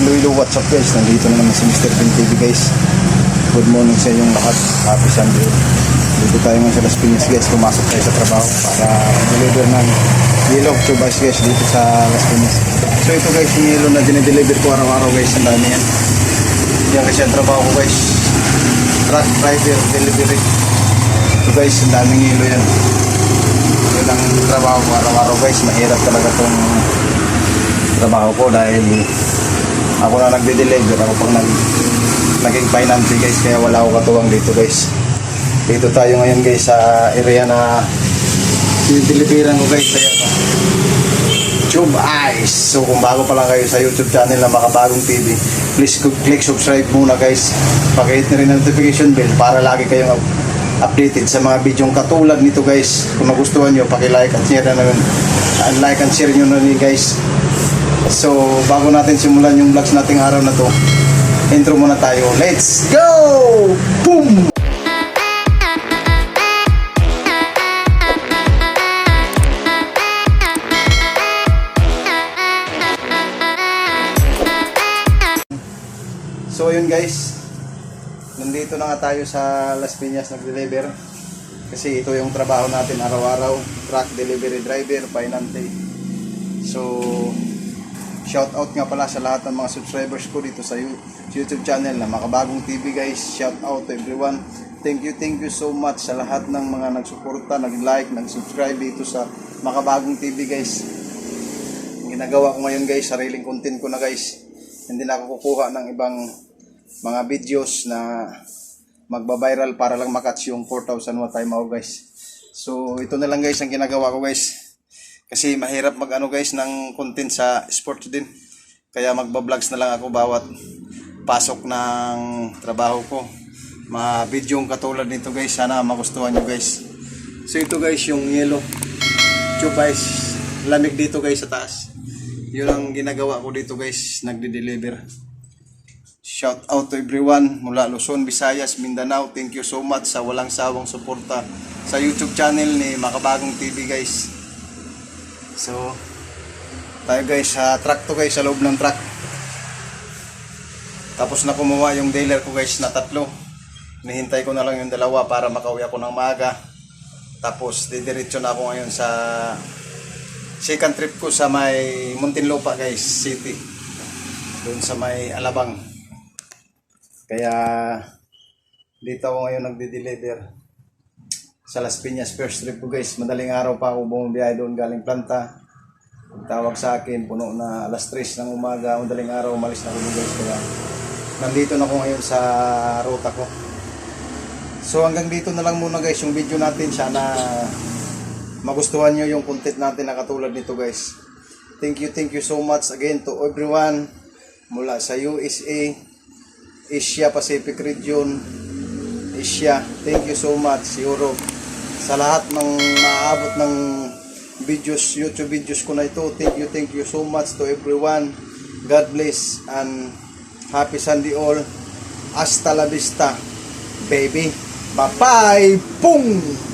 Iloilo, what's up guys? Nandito na naman si Mr. Ben TV guys. Good morning sa inyong lahat. Happy Sunday. Dito tayo ngayon sa Las Piñas guys. Pumasok tayo sa trabaho para deliver ng yellow tubas guys dito sa Las Piñas. So ito guys yung yellow na dinideliver ko araw-araw guys. Ang dami yan. Yan kasi ang trabaho ko guys. Truck driver delivery. Ito guys, ang daming yellow yan. Yun ang trabaho ko araw-araw guys. Mahirap talaga itong trabaho ko dahil ako na nagde-deliver ako pang nag naging finance guys kaya wala ako katuwang dito guys. Dito tayo ngayon guys sa area na dinideliveran ko guys kaya Tube Eyes. So kung bago pa lang kayo sa YouTube channel na Makabagong TV please click subscribe muna guys. Pakihit na rin ang notification bell para lagi kayong up- updated sa mga bidyong katulad nito guys. Kung nagustuhan nyo paki-like at share na naman. Like and share nyo na rin guys So, bago natin simulan yung vlogs nating araw na to, intro muna tayo. Let's go! Boom! So, yun guys. Nandito na nga tayo sa Las Piñas nag-deliver. Kasi ito yung trabaho natin araw-araw. Truck delivery driver, Painante. So, Shout out nga pala sa lahat ng mga subscribers ko dito sa You- YouTube channel na Makabagong TV guys. Shout out to everyone. Thank you, thank you so much sa lahat ng mga nagsuporta, nag-like, nag-subscribe dito sa Makabagong TV guys. Ang ginagawa ko ngayon guys, sariling content ko na guys. Hindi na ako kukuha ng ibang mga videos na magba-viral para lang makatch yung 4,000 watt time out guys. So ito na lang guys ang ginagawa ko guys. Kasi mahirap mag ano guys ng content sa sports din. Kaya magba-vlogs na lang ako bawat pasok ng trabaho ko. Mga video katulad nito guys. Sana magustuhan nyo guys. So ito guys yung yellow. Tube guys. Lamig dito guys sa taas. Yun ang ginagawa ko dito guys. Nagde-deliver. Shout out to everyone mula Luzon, Visayas, Mindanao. Thank you so much sa walang sawang suporta sa YouTube channel ni Makabagong TV guys. So, tayo guys, sa truck to guys, sa loob ng truck. Tapos na kumuha yung dealer ko guys na tatlo. Nihintay ko na lang yung dalawa para makauwi ako ng maaga. Tapos, didiretso na ako ngayon sa second trip ko sa may Muntinlupa guys, city. Doon sa may Alabang. Kaya, dito ako ngayon nagde-deliver sa Las Piñas first trip ko guys. Madaling araw pa ako bumabiyahe doon galing planta. Tawag sa akin, puno na alas 3 ng umaga, madaling araw, umalis na doon guys. Kaya nandito na ako ngayon sa ruta ko. So hanggang dito na lang muna guys yung video natin. Sana magustuhan nyo yung content natin na katulad nito guys. Thank you, thank you so much again to everyone mula sa USA, Asia Pacific region, Asia. Thank you so much, Europe. Sa lahat ng maaabot ng videos, YouTube videos ko na ito, thank you, thank you so much to everyone. God bless and happy Sunday all. Hasta la vista, baby. Bye-bye! Boom!